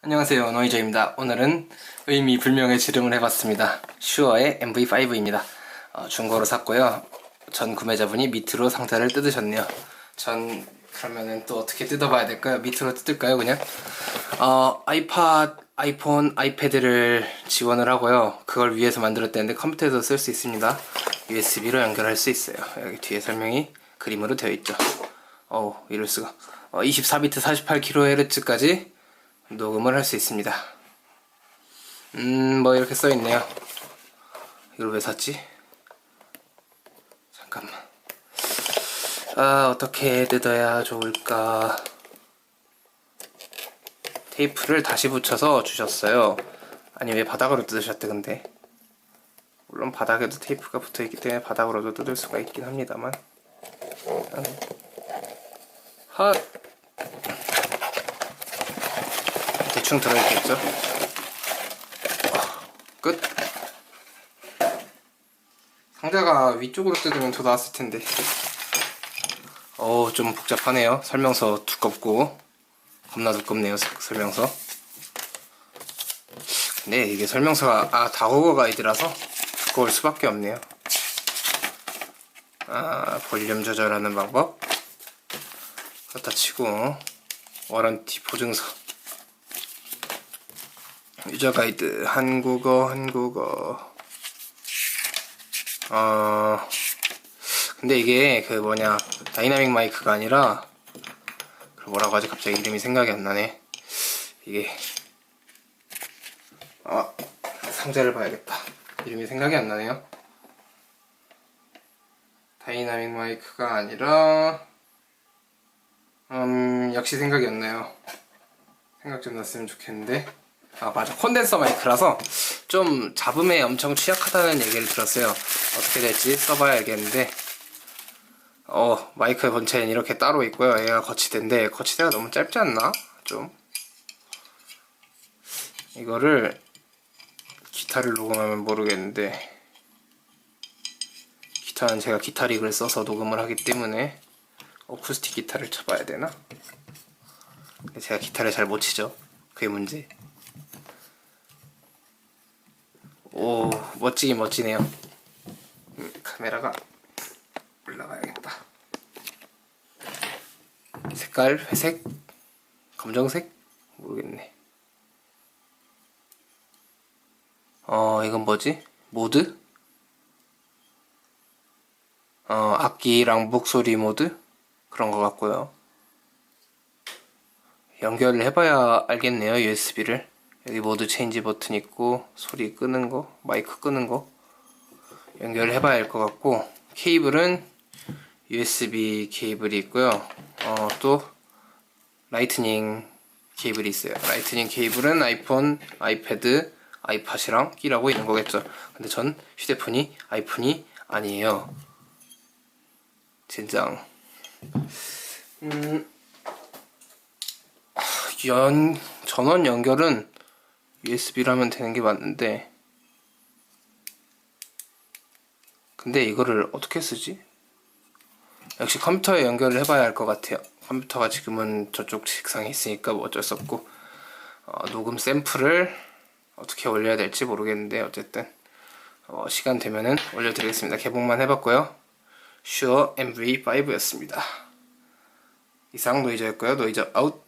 안녕하세요. 노이저입니다. 오늘은 의미 불명의 지름을 해봤습니다. 슈어의 MV5입니다. 어, 중고로 샀고요. 전 구매자분이 밑으로 상자를 뜯으셨네요. 전 그러면은 또 어떻게 뜯어봐야 될까요? 밑으로 뜯을까요 그냥? 어, 아이팟 아이폰 아이패드를 지원을 하고요. 그걸 위해서 만들었다는데 컴퓨터에서 쓸 수 있습니다. USB로 연결할 수 있어요. 여기 뒤에 설명이 그림으로 되어 있죠. 어우 이럴수가. 어, 24비트 48kHz까지 녹음을 할 수 있습니다. 음, 뭐 이렇게 써 있네요. 이걸 왜 샀지? 잠깐만. 아, 어떻게 뜯어야 좋을까? 테이프를 다시 붙여서 주셨어요. 아니, 왜 바닥으로 뜯으셨대, 근데? 물론 바닥에도 테이프가 붙어 있기 때문에 바닥으로도 뜯을 수가 있긴 합니다만. 일단, 하, 대충 들어있겠죠? 아, 끝. 상자가 위쪽으로 뜯으면 더 나았을 텐데. 어우, 좀 복잡하네요. 설명서 두껍고. 겁나 두껍네요, 서- 설명서. 근데 이게 설명서가, 아, 다국어 가이드라서 두꺼울 수밖에 없네요. 아, 볼륨 조절하는 방법. 그렇다 치고, 워런티 보증서. 유저 가이드 한국어 한국어. 어 근데 이게 그 뭐냐 다이나믹 마이크가 아니라 그 뭐라고 하지? 갑자기 이름이 생각이 안 나네. 이게 아 상자를 봐야겠다. 이름이 생각이 안 나네요. 다이나믹 마이크가 아니라 음 역시 생각이 안 나요. 생각 좀 났으면 좋겠는데 아 맞아. 콘덴서 마이크라서 좀 잡음에 엄청 취약하다는 얘기를 들었어요. 어떻게 될지 써봐야 알겠는데. 어 마이크 본체는 이렇게 따로 있고요. 얘가 거치대인데 거치대가 너무 짧지 않나? 좀. 이거를 기타를 녹음하면 모르겠는데. 기타는 제가 기타릭을 써서 녹음을 하기 때문에 어쿠스틱 기타를 쳐봐야 되나? 제가 기타를 잘 못 치죠. 그게 문제 오 멋지긴 멋지네요. 음, 카메라가 올라가야겠다. 색깔 회색? 검정색? 모르겠네. 어 이건 뭐지? 모드? 어 악기랑 목소리 모드? 그런 것 같고요. 연결을 해봐야 알겠네요 USB를 여기 모드 체인지 버튼 있고 소리 끄는 거 마이크 끄는 거 연결을 해봐야 할 것 같고 케이블은 USB 케이블이 있고요. 어, 또 라이트닝 케이블이 있어요. 라이트닝 케이블은 아이폰, 아이패드, 아이팟이랑 끼라고 있는 거겠죠. 근데 전 휴대폰이 아이폰이 아니에요. 젠장. 음, 연, 전원 연결은 USB라면 되는 게 맞는데 근데 이거를 어떻게 쓰지? 역시 컴퓨터에 연결을 해봐야 할 것 같아요. 컴퓨터가 지금은 저쪽 책상에 있으니까 뭐 어쩔 수 없고 어, 녹음 샘플을 어떻게 올려야 될지 모르겠는데 어쨌든 어, 시간 되면은 올려드리겠습니다. 개봉만 해봤고요. 슈어 MV5였습니다. 이상 노이저였고요. 노이저 아웃